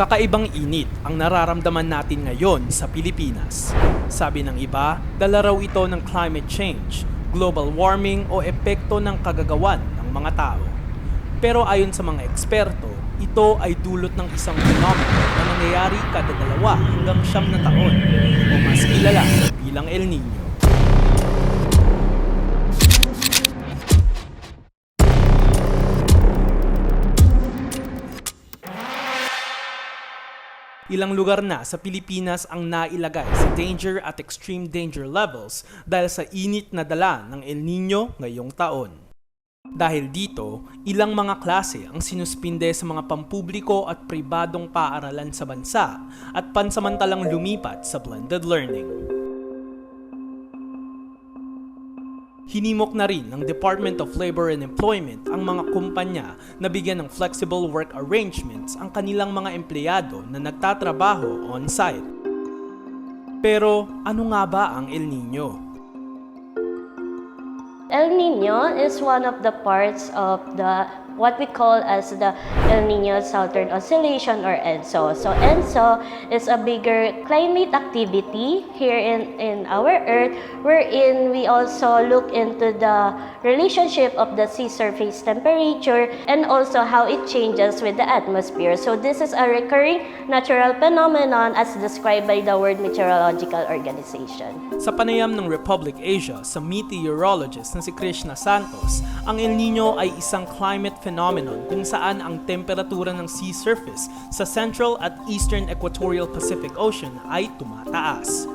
Kakaibang init ang nararamdaman natin ngayon sa Pilipinas. Sabi ng iba, dala raw ito ng climate change, global warming o epekto ng kagagawan ng mga tao. Pero ayon sa mga eksperto, ito ay dulot ng isang phenomenon na nangyayari kada dalawa hanggang siyam na taon o mas kilala bilang El Nino. Ilang lugar na sa Pilipinas ang nailagay sa danger at extreme danger levels dahil sa init na dala ng El Nino ngayong taon. Dahil dito, ilang mga klase ang sinuspinde sa mga pampubliko at pribadong paaralan sa bansa at pansamantalang lumipat sa blended learning. Hinimok na rin ng Department of Labor and Employment ang mga kumpanya na bigyan ng flexible work arrangements ang kanilang mga empleyado na nagtatrabaho on-site. Pero ano nga ba ang El Nino? El Nino is one of the parts of the what we call as the El Nino Southern Oscillation or ENSO. So ENSO is a bigger climate activity here in, in our Earth wherein we also look into the relationship of the sea surface temperature and also how it changes with the atmosphere. So this is a recurring natural phenomenon as described by the World Meteorological Organization. Sa panayam ng Republic Asia sa meteorologist na si Krishna Santos, ang El Nino ay isang climate phenomenon kung saan ang temperatura ng sea surface sa Central at Eastern Equatorial Pacific Ocean ay tumataas.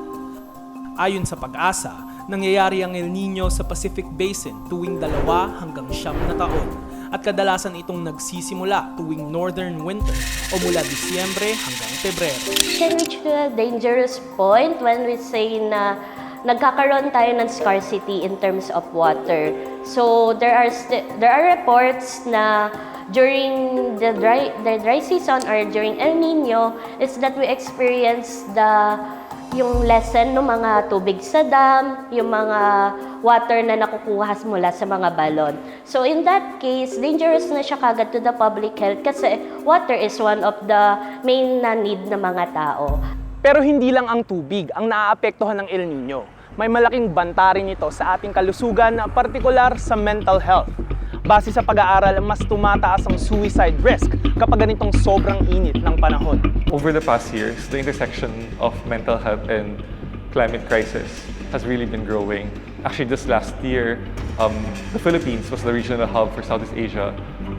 Ayon sa pag-asa, nangyayari ang El Nino sa Pacific Basin tuwing dalawa hanggang siyam na taon at kadalasan itong nagsisimula tuwing northern winter o mula Disyembre hanggang Pebrero. can reach to a dangerous point when we say na nagkakaroon tayo ng scarcity in terms of water. So there are there are reports na during the dry the dry season or during El Nino is that we experience the yung lesson ng mga tubig sa dam, yung mga water na nakukuha mula sa mga balon. So in that case, dangerous na siya kagad to the public health kasi water is one of the main na need ng mga tao. Pero hindi lang ang tubig ang naaapektuhan ng El Nino. May malaking banta rin ito sa ating kalusugan, partikular sa mental health. Base sa pag-aaral, mas tumataas ang suicide risk kapag ganitong sobrang init ng panahon. Over the past years, the intersection of mental health and climate crisis has really been growing. Actually, just last year, um, the Philippines was the regional hub for Southeast Asia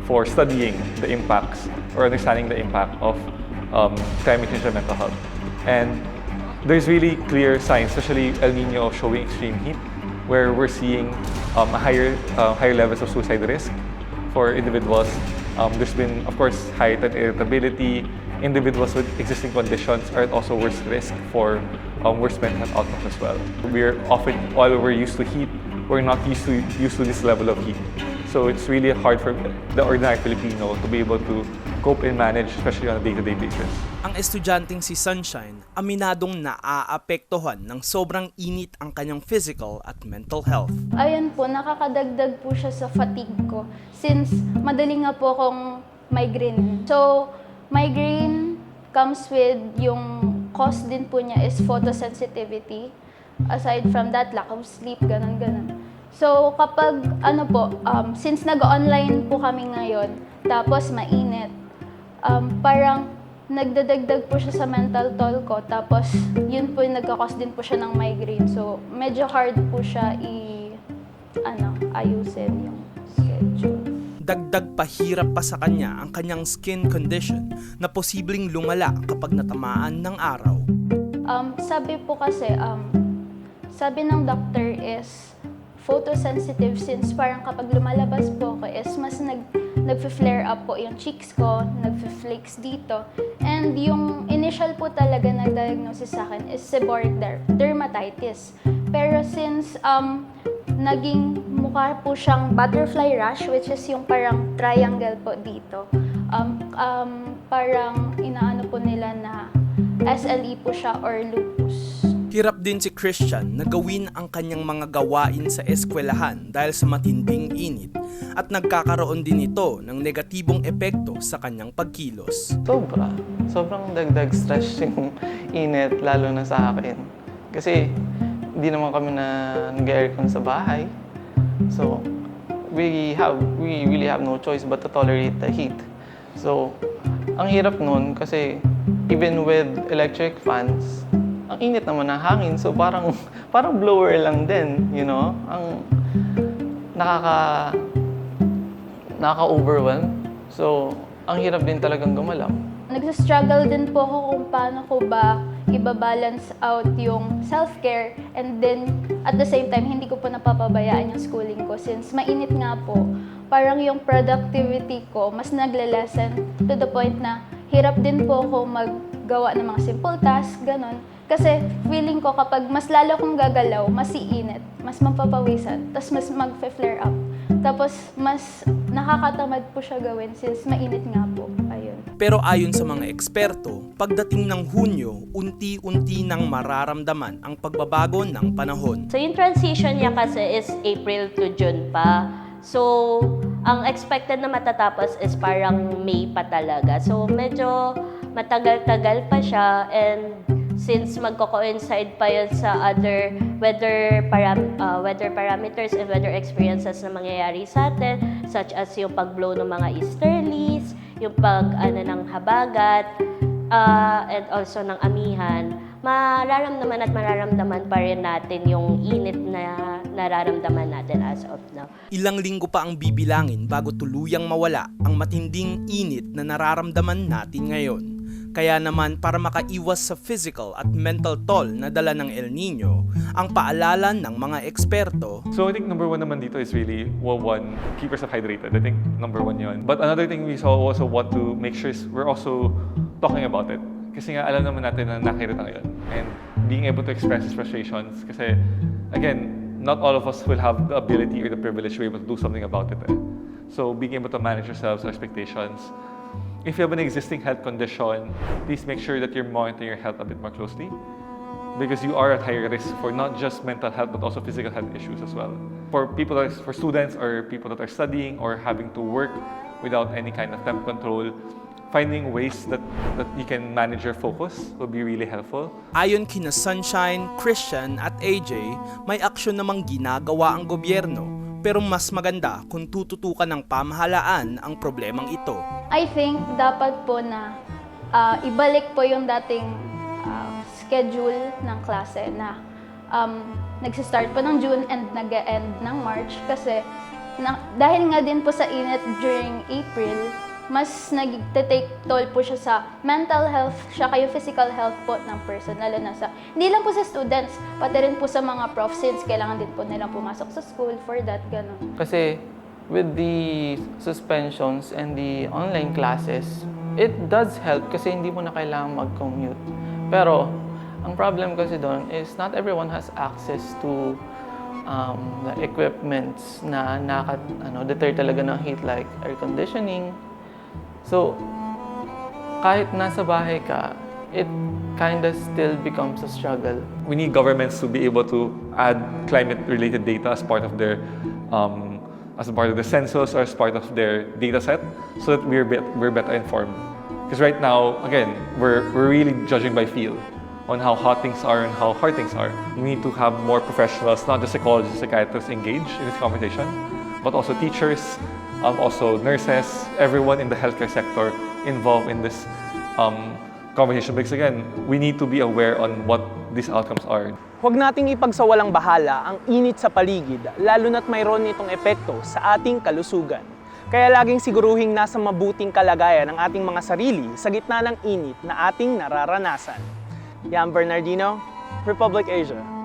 for studying the impacts or understanding the impact of um, climate change on mental health. And there's really clear signs, especially El Nino showing extreme heat, where we're seeing um, higher, uh, higher levels of suicide risk for individuals. Um, there's been, of course, heightened irritability. Individuals with existing conditions are at also worse risk for um, worse mental outcomes as well. We're often, while we're used to heat, we're not used to used to this level of heat. So it's really hard for the ordinary Filipino to be able to cope and manage, especially on a day-to-day basis. Ang estudyanteng si Sunshine, aminadong naaapektuhan ng sobrang init ang kanyang physical at mental health. Ayun po, nakakadagdag po siya sa fatigue ko since madali nga po akong migraine. So, migraine comes with yung cause din po niya is photosensitivity. Aside from that, lack of sleep, ganun, ganun. So, kapag, ano po, um, since nag-online po kami ngayon, tapos mainit, um, parang nagdadagdag po siya sa mental toll ko. Tapos, yun po yung nagkakos din po siya ng migraine. So, medyo hard po siya i, ano, ayusin yung schedule. Dagdag pahirap pa sa kanya ang kanyang skin condition na posibleng lumala kapag natamaan ng araw. Um, sabi po kasi, um, sabi ng doctor is photosensitive since parang kapag lumalabas po ako is mas nag, nag-flare up po yung cheeks ko, nag-flakes dito. And yung initial po talaga na diagnosis sa akin is seborrheic der- dermatitis. Pero since um, naging mukha po siyang butterfly rash, which is yung parang triangle po dito, um, um, parang inaano po nila na SLE po siya or lupus. Hirap din si Christian na gawin ang kanyang mga gawain sa eskwelahan dahil sa matinding init at nagkakaroon din ito ng negatibong epekto sa kanyang pagkilos. Sobra. Sobrang dagdag stress yung init, lalo na sa akin. Kasi hindi naman kami na nag-aircon sa bahay. So, we have, we really have no choice but to tolerate the heat. So, ang hirap nun kasi even with electric fans, ang init naman ng hangin. So, parang, parang blower lang din, you know? Ang nakaka nakaka-overwhelm. So, ang hirap din talagang gumalaw. Nagsa-struggle din po ako kung paano ko ba ibabalance out yung self-care and then at the same time, hindi ko po napapabayaan yung schooling ko since mainit nga po. Parang yung productivity ko mas nagle-lessen to the point na hirap din po ako maggawa ng mga simple tasks, ganun. Kasi feeling ko kapag mas lalo akong gagalaw, mas iinit, mas mapapawisan, tapos mas mag-flare up. Tapos mas nakakatamad po siya gawin since mainit nga po. Ayun. Pero ayon sa mga eksperto, pagdating ng Hunyo, unti-unti nang mararamdaman ang pagbabago ng panahon. So yung transition niya kasi is April to June pa. So, ang expected na matatapos is parang May pa talaga. So, medyo matagal-tagal pa siya and since magko-coincide pa yun sa other weather param uh, weather parameters and weather experiences na mangyayari sa atin such as yung pag-blow ng mga easterlies, yung pag ano ng habagat, uh, and also ng amihan, mararamdaman at mararamdaman pa rin natin yung init na nararamdaman natin as of now. Ilang linggo pa ang bibilangin bago tuluyang mawala ang matinding init na nararamdaman natin ngayon. Kaya naman para makaiwas sa physical at mental toll na dala ng El Nino, ang paalala ng mga eksperto So I think number one naman dito is really, well, one, keep yourself hydrated. I think number one yun. But another thing we so also want to make sure is we're also talking about it. Kasi nga alam naman natin na nakirita ngayon. And being able to express his frustrations. Kasi again, not all of us will have the ability or the privilege to be able to do something about it. Eh. So being able to manage yourselves, expectations. If you have an existing health condition, please make sure that you're monitoring your health a bit more closely because you are at higher risk for not just mental health but also physical health issues as well. For people that for students or people that are studying or having to work without any kind of temp control, finding ways that, that you can manage your focus will be really helpful. Ayon kina Sunshine, Christian at AJ, may aksyon namang ginagawa ang gobyerno pero mas maganda kung tututukan ng pamahalaan ang problemang ito. I think dapat po na ah, ibalik po yung dating ah, schedule ng klase na um, nagsistart po ng June and nag-end ng March kasi na, dahil nga din po sa init during April, mas nag-take toll po siya sa mental health, siya kayo physical health po ng person, lalo na sa, hindi lang po sa students, pati rin po sa mga prof since kailangan din po nilang pumasok sa school for that, ganun. Kasi with the suspensions and the online classes, it does help kasi hindi mo na kailangan mag-commute. Pero, ang problem kasi doon is not everyone has access to um, the equipments na naka, ano, deter talaga ng heat like air conditioning. So, kahit nasa bahay ka, it kinda still becomes a struggle. We need governments to be able to add climate-related data as part of their um, as part of the census or as part of their data set so that we're, we're better informed. Because right now, again, we're, we're really judging by feel on how hot things are and how hard things are. We need to have more professionals, not just psychologists, psychiatrists, engaged in this conversation, but also teachers, um, also nurses, everyone in the healthcare sector involved in this um, conversation. Because again, we need to be aware on what these outcomes are. Huwag nating ipagsawalang bahala ang init sa paligid, lalo na't mayroon nitong epekto sa ating kalusugan. Kaya laging siguruhing nasa mabuting kalagayan ang ating mga sarili sa gitna ng init na ating nararanasan. Yan Bernardino, Republic Asia.